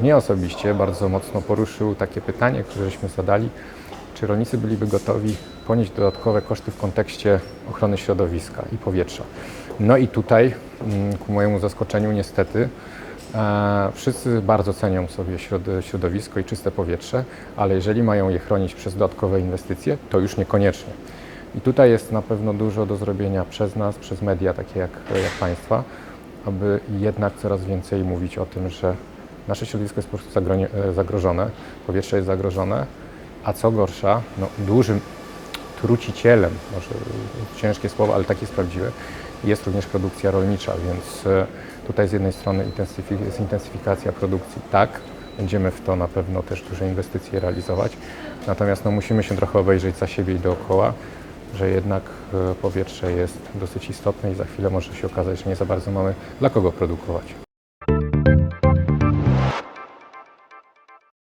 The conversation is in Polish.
mnie osobiście bardzo mocno poruszył takie pytanie, któreśmy zadali, czy rolnicy byliby gotowi ponieść dodatkowe koszty w kontekście ochrony środowiska i powietrza. No i tutaj, mm, ku mojemu zaskoczeniu niestety, e, wszyscy bardzo cenią sobie środ- środowisko i czyste powietrze, ale jeżeli mają je chronić przez dodatkowe inwestycje, to już niekoniecznie. I tutaj jest na pewno dużo do zrobienia przez nas, przez media takie jak, jak Państwa, aby jednak coraz więcej mówić o tym, że nasze środowisko jest po prostu e, zagrożone, powietrze jest zagrożone, a co gorsza, no, dużym trucicielem, może ciężkie słowo, ale takie jest prawdziwe, jest również produkcja rolnicza, więc e, tutaj z jednej strony jest intensyfikacja produkcji, tak, będziemy w to na pewno też duże inwestycje realizować, natomiast no, musimy się trochę obejrzeć za siebie i dookoła, że jednak e, powietrze jest dosyć istotne i za chwilę może się okazać, że nie za bardzo mamy dla kogo produkować.